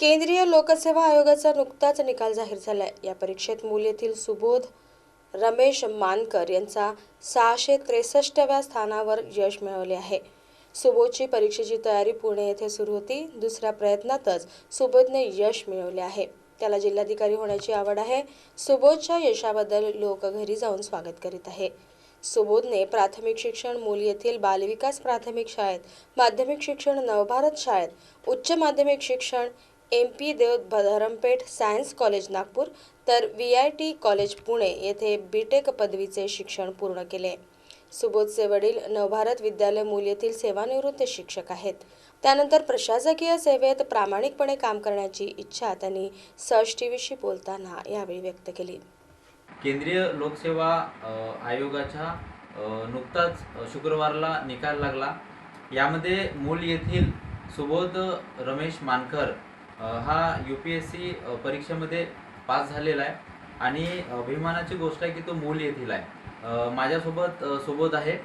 केंद्रीय लोकसेवा आयोगाचा नुकताच निकाल जाहीर झालाय. या परीक्षेत मूल येथील सुबोध रमेश मानकर यांचा सहाशे त्रेसष्टव्या स्थानावर यश मिळवले आहे. सुबोधची परीक्षेची तयारी पुणे येथे सुरू होती. दुसऱ्या प्रयत्नातच सुबोधने यश मिळवले आहे. त्याला जिल्हाधिकारी होण्याची आवड आहे. सुबोधच्या यशाबद्दल लोक घरी जाऊन स्वागत करीत आहे. सुबोधने प्राथमिक शिक्षण मूल येथील बालविकास प्राथमिक शाळेत माध्यमिक शिक्षण नवभारत शाळेत उच्च माध्यमिक शिक्षण M P Dev Dharampeth science college Nagpur तर V I T college Pune येथे बी टेक पदवीचे शिक्षण पूर्ण केले. सुबोधचे वडील नवभारत विद्यालय मूल येथील सेवानिवृत्त शिक्षक आहेत. त्यानंतर प्रशासकीय सेवेत प्रामाणिकपणे काम करण्याची इच्छा त्यांनी सर्च टी व्हीशी बोलताना यावेळी व्यक्त केली. केंद्रीय लोकसेवा आयोगाच्या नुकताच शुक्रवारला निकाल लागला. यामध्ये मूल येथील सुबोध रमेश मानकर हा यू पी एस सी परीक्षेमध्ये पास झालेला आहे. आणि अभिमानाची गोष्ट आहे की तो मूल येथील आहे. माझ्यासोबत सोबत आहे.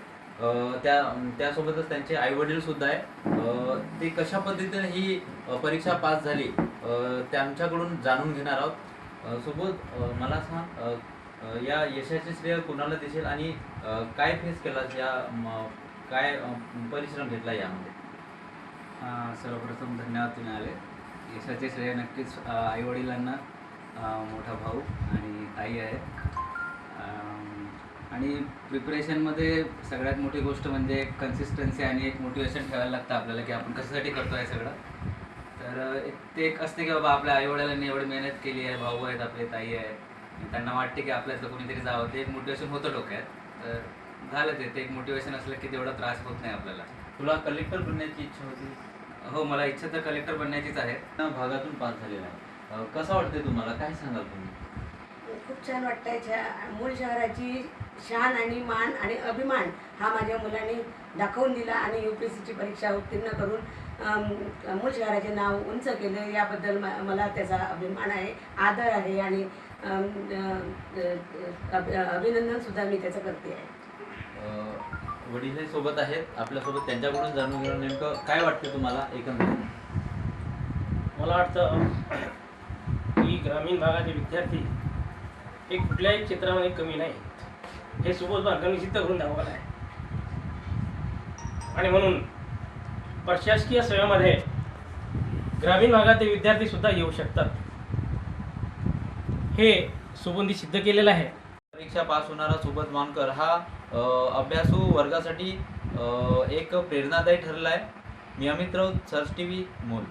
त्या त्यासोबतच त्यांचे आईवडीलसुद्धा आहे. ते कशा पद्धतीने ही परीक्षा पास झाली त्यांच्याकडून जाणून घेणार आहोत. सोबत मला सांग या यशाचे श्रेय कुणाला दिसेल आणि काय फेस केला या म, काय परिश्रम घेतला यामध्ये? सर्वप्रथम धन्यवाद तुम्ही आले. यशाचे श्रेय नक्कीच आईवडिलांना मोठा भाऊ आणि ताई आहे आणि प्रिपरेशनमध्ये सगळ्यात मोठी गोष्ट म्हणजे कन्सिस्टन्सी आणि एक मोटिवेशन ठेवायला लागतं आपल्याला की आपण कशासाठी करतो आहे सगळं. तर एक ते एक असते की बाबा आपल्या आईवडिलांनी एवढी मेहनत केली आहे भाऊ आहेत आपले ताई आहे त्यांना वाटते की आपल्यातलं कोणीतरी जावं ते एक मोटिवेशन होतं डोक्यात. तर झालं ते ते एक मोटिवेशन असलं की तेवढा त्रास होत नाही आपल्याला. तुला कलेक्टर बनण्याची इच्छा होती? हो मला इच्छा तर कलेक्टर बनण्याचीच आहे. ना भागातून पास झालेला आहे. अ, कसं वाटतंय तुम्हाला? काय सांगाल तुम्ही? खूप छान वाटतंय. शा- मूळ शहराची शान आणि मान आणि अभिमान हा माझ्या मुलाने दाखवून दिला आणि यू पी एस सीची परीक्षा उत्तीर्ण करून अम, मूळ शहराचे नाव उंच केले. याबद्दल म- मला त्याचा अभिमान आहे आदर आहे आणि अम, अ, अ, अभि- अभिनंदनसुद्धा मी त्याचं करते आहे. अ, वडीलही सोबत आहेत. आपल्यासोबत त्यांच्याकडून जाणून घेऊन नेमकं काय वाटतं तुम्हाला एकंदरीत? मला वाटतं की ग्रामीण भागाचे विद्यार्थी हे कुठल्याही क्षेत्रामध्ये कमी नाही हे सुबोध मार्गाने सिद्ध करून दाखवलं आहे. आणि म्हणून प्रशासकीय सेवेमध्ये ग्रामीण भागातील विद्यार्थी सुद्धा येऊ शकतात. हे सुबोधी सिद्ध केलेलं आहे. परीक्षा पास होणारा सुबोध मानकर हा अभ्यासू वर्गासाठी एक प्रेरणादायी ठरला आहे मी Amit Raut search T V मूल.